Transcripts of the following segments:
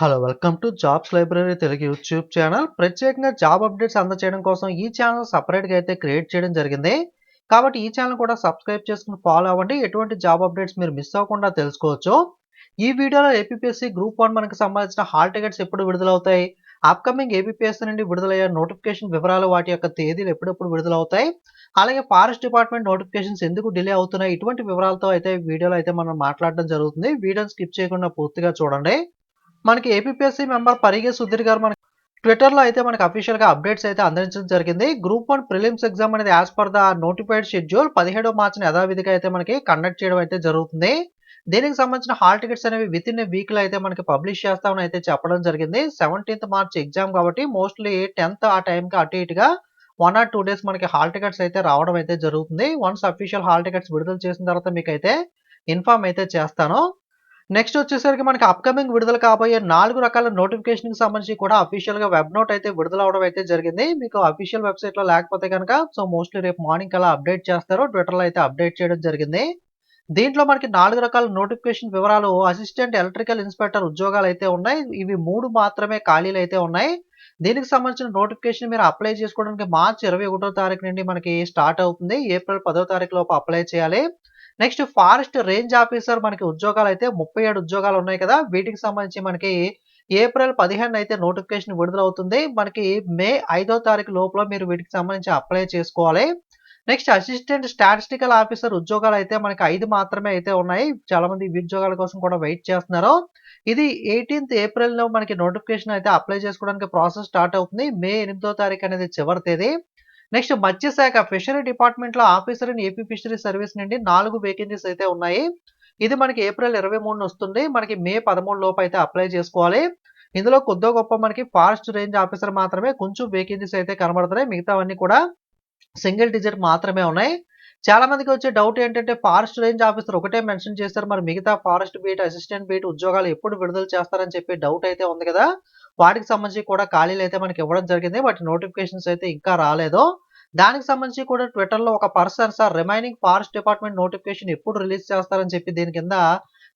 Hello welcome to Jobs Library Telugu YouTube channel ప్రత్యేకంగా job updates అందచేయడం కోసం ఈ ఛానల్ సపరేట్గా అయితే క్రియేట్ చేయడం జరిగింది. కాబట్టి ఈ ఛానల్ కూడా సబ్స్క్రైబ్ చేసుకుని ఫాలో అవ్వండి. ఎటువంటి జాబ్ అప్డేట్స్ మీరు మిస్ అవ్వకుండా తెలుసుకోవచ్చు. ఈ వీడియోలో ఏపీఎస్సీ గ్రూప్ వన్ మనకి సంబంధించిన హాల్ టికెట్స్ ఎప్పుడు విడుదలవుతాయి? అప్కమింగ్ ఏపీఎస్సీ నుండి విడుదలయ్యే నోటిఫికేషన్ వివరాలు వాటి యొక్క తేదీలు ఎప్పుడెప్పుడు విడుదలవుతాయి? అలాగే ఫారెస్ట్ డిపార్ట్మెంట్ నోటిఫికేషన్స్ ఎందుకు డిలే అవుతున్నాయి? ఇటువంటి వివరాలతో అయితే వీడియోలో అయితే మనం మాట్లాడడం జరుగుతుంది. వీడియోని స్కిప్ చేయకుండా పూర్తిగా చూడండి. మనకి ఏపీఎస్సీ మెంబర్ పరిగే సుధీర్ గారు మనకి ట్విట్టర్లో అయితే మనకి అఫీషియల్గా అప్డేట్స్ అయితే అందించడం జరిగింది. గ్రూప్ వన్ ప్రిలిమ్స్ ఎగ్జామ్ అనేది as per the notified schedule పదిహేడో మార్చిని యథావిధిగా అయితే మనకి కండక్ట్ చేయడం అయితే జరుగుతుంది. దీనికి సంబంధించిన హాల్ టికెట్స్ అనేవి విత్ ఇన్ వీక్లో అయితే మనకి పబ్లిష్ చేస్తామని అయితే చెప్పడం జరిగింది. సెవెంటీన్త్ మార్చ్ ఎగ్జామ్ కాబట్టి మోస్ట్లీ టెన్త్ ఆ టైంకి అటు ఇటుగా వన్ ఆర్ టూ డేస్ మనకి హాల్ టికెట్స్ అయితే రావడం అయితే జరుగుతుంది. వన్స్ అఫీషియల్ హాల్ టికెట్స్ విడుదల చేసిన తర్వాత మీకు అయితే ఇన్ఫార్మ్ అయితే చేస్తాను. నెక్స్ట్ వచ్చేసరికి మనకి అప్కమింగ్ విడుదల కాబోయే నాలుగు రకాల నోటిఫికేషన్కి సంబంధించి కూడా అఫీషియల్గా వెబ్ నోట్ అయితే విడుదల అవడం అయితే జరిగింది. మీకు అఫీషియల్ వెబ్సైట్లో లేకపోతే కనుక సో మోస్ట్లీ రేపు మార్నింగ్ అలా అప్డేట్ చేస్తారు ట్విట్టర్లో అయితే అప్డేట్ చేయడం జరిగింది. దీంట్లో మనకి నాలుగు రకాల నోటిఫికేషన్ వివరాలు అసిస్టెంట్ ఎలక్ట్రికల్ ఇన్స్పెక్టర్ ఉద్యోగాలు అయితే ఉన్నాయి. ఇవి మూడు మాత్రమే ఖాళీలు అయితే ఉన్నాయి. దీనికి సంబంధించిన నోటిఫికేషన్ మీరు అప్లై చేసుకోవడానికి మార్చి ఇరవై ఒకటో తారీఖు నుండి మనకి స్టార్ట్ అవుతుంది. ఏప్రిల్ పదో తారీఖు లోపు అప్లై చేయాలి. నెక్స్ట్ ఫారెస్ట్ రేంజ్ ఆఫీసర్ మనకి ఉద్యోగాలు అయితే ముప్పై ఏడు ఉద్యోగాలు ఉన్నాయి కదా. వీటికి సంబంధించి మనకి ఏప్రిల్ పదిహేను అయితే నోటిఫికేషన్ విడుదలవుతుంది. మనకి మే ఐదో తారీఖు లోపల మీరు వీటికి సంబంధించి అప్లై చేసుకోవాలి. నెక్స్ట్ అసిస్టెంట్ స్టాటిస్టికల్ ఆఫీసర్ ఉద్యోగాలు అయితే మనకి ఐదు మాత్రమే అయితే ఉన్నాయి. చాలా మంది ఉద్యోగాల కోసం కూడా వెయిట్ చేస్తున్నారు. ఇది ఎయిటీన్త్ ఏప్రిల్లో మనకి నోటిఫికేషన్ అయితే అప్లై చేసుకోవడానికి ప్రాసెస్ స్టార్ట్ అవుతుంది. మే ఎనిమిదో తారీఖు అనేది చివరి తేదీ. నెక్స్ట్ మత్స్యశాఖ ఫిషరీ డిపార్ట్మెంట్లో officer in AP fishery service నుండి నాలుగు వేకెన్సీస్ అయితే ఉన్నాయి. ఇది మనకి ఏప్రిల్ ఇరవై మూడున వస్తుంది. మనకి మే పదమూడు లోపు అయితే అప్లై చేసుకోవాలి. ఇందులో కొద్దో గొప్ప మనకి ఫారెస్ట్ రేంజ్ ఆఫీసర్ మాత్రమే కొంచెం వేకెన్సీస్ అయితే కనబడుతున్నాయి. మిగతావన్నీ కూడా సింగిల్ డిజిట్ మాత్రమే ఉన్నాయి. చాలా మందికి వచ్చే డౌట్ ఏంటంటే ఫారెస్ట్ రేంజ్ ఆఫీసర్ ఒకటే మెన్షన్ చేస్తారు మరి మిగతా ఫారెస్ట్ బీట్ అసిస్టెంట్ బీట్ ఉద్యోగాలు ఎప్పుడు విడుదల చేస్తారని చెప్పి డౌట్ అయితే ఉంది కదా. వాటికి సంబంధించి కూడా ఖాళీలు అయితే మనకి ఇవ్వడం జరిగింది. వాటి నోటిఫికేషన్స్ అయితే ఇంకా రాలేదు. దానికి సంబంధించి కూడా ట్విట్టర్లో ఒక person sir remaining forest department notification ఎప్పుడు రిలీజ్ చేస్తారని చెప్పి దీని కింద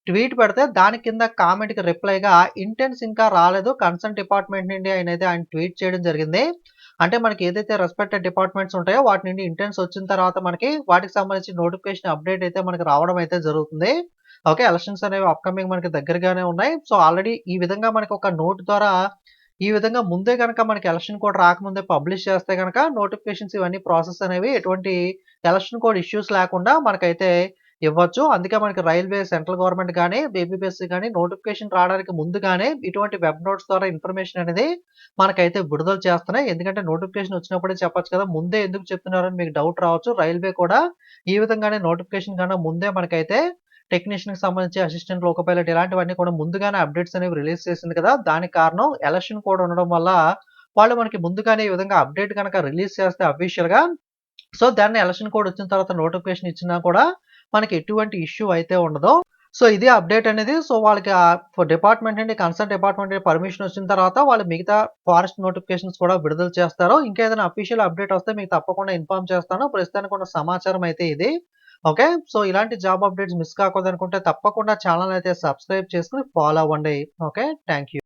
ట్వీట్ పెడితే దాని కింద కామెంట్కి రిప్లైగా ఇంటెన్స్ ఇంకా రాలేదు. కన్సర్న్ డిపార్ట్మెంట్ నుండి ఆయన అయితే ఆయన ట్వీట్ చేయడం జరిగింది. అంటే మనకి ఏదైతే రెస్పెక్టెడ్ డిపార్ట్మెంట్స్ ఉంటాయో వాటి నుండి ఇంటెన్స్ వచ్చిన తర్వాత మనకి వాటికి సంబంధించి నోటిఫికేషన్ అప్డేట్ అయితే మనకి రావడం అయితే జరుగుతుంది. ఓకే ఎలక్షన్స్ అనేవి అప్కమింగ్ మనకి దగ్గరగానే ఉన్నాయి. సో ఆల్రెడీ ఈ విధంగా మనకి ఒక నోట్ ద్వారా ఈ విధంగా ముందే కనుక మనకి ఎలక్షన్ కోడ్ రాకముందే పబ్లిష్ చేస్తే కనుక నోటిఫికేషన్స్ ఇవన్నీ ప్రాసెస్ అనేవి ఎటువంటి ఎలక్షన్ కోడ్ ఇష్యూస్ లేకుండా మనకైతే ఇవ్వచ్చు. అందుకే మనకి రైల్వే సెంట్రల్ గవర్నమెంట్ కానీ బీబీపీఎస్సీ కానీ నోటిఫికేషన్ రావడానికి ముందుగానే ఇటువంటి వెబ్ నోట్స్ ద్వారా ఇన్ఫర్మేషన్ అనేది మనకైతే విడుదల చేస్తున్నాయి. ఎందుకంటే నోటిఫికేషన్ వచ్చినప్పుడే చెప్పచ్చు కదా ముందే ఎందుకు చెప్తున్నారని మీకు డౌట్ రావచ్చు. రైల్వే కూడా ఈ విధంగానే నోటిఫికేషన్ కన్నా ముందే మనకైతే టెక్నీషియన్కి సంబంధించి అసిస్టెంట్ లోక పైలట్ ఇలాంటివన్నీ కూడా ముందుగానే అప్డేట్స్ అనేవి రిలీజ్ చేసింది కదా. దానికి కారణం ఎలక్షన్ కోడ్ ఉండడం వల్ల వాళ్ళు మనకి ముందుగానే ఈ విధంగా అప్డేట్ కనుక రిలీజ్ చేస్తే అఫీషియల్గా. సో దాన్ని ఎలక్షన్ కోడ్ వచ్చిన తర్వాత నోటిఫికేషన్ ఇచ్చినా కూడా మనకి ఎటువంటి ఇష్యూ అయితే ఉండదు. సో ఇదే అప్డేట్ అనేది సో వాళ్ళకి డిపార్ట్మెంట్ నుండి కన్సర్న్ డిపార్ట్మెంట్ పర్మిషన్ వచ్చిన తర్వాత వాళ్ళు మిగతా ఫారెస్ట్ నోటిఫికేషన్స్ కూడా విడుదల చేస్తారు ఇంకేదైనా అఫీషియల్ అప్డేట్ వస్తే మీకు తప్పకుండా ఇన్ఫార్మ్ చేస్తాను. ప్రస్తుతానికి ఉన్న సమాచారం అయితే ఇది. ఓకే? సో ఇలాంటి జాబ్ అప్డేట్స్ మిస్ కాకూడదు అనుకుంటే తప్పకుండా ఛానల్ అయితే సబ్స్క్రైబ్ చేసుకుని ఫాలో అవ్వండి. ఓకే? Thank you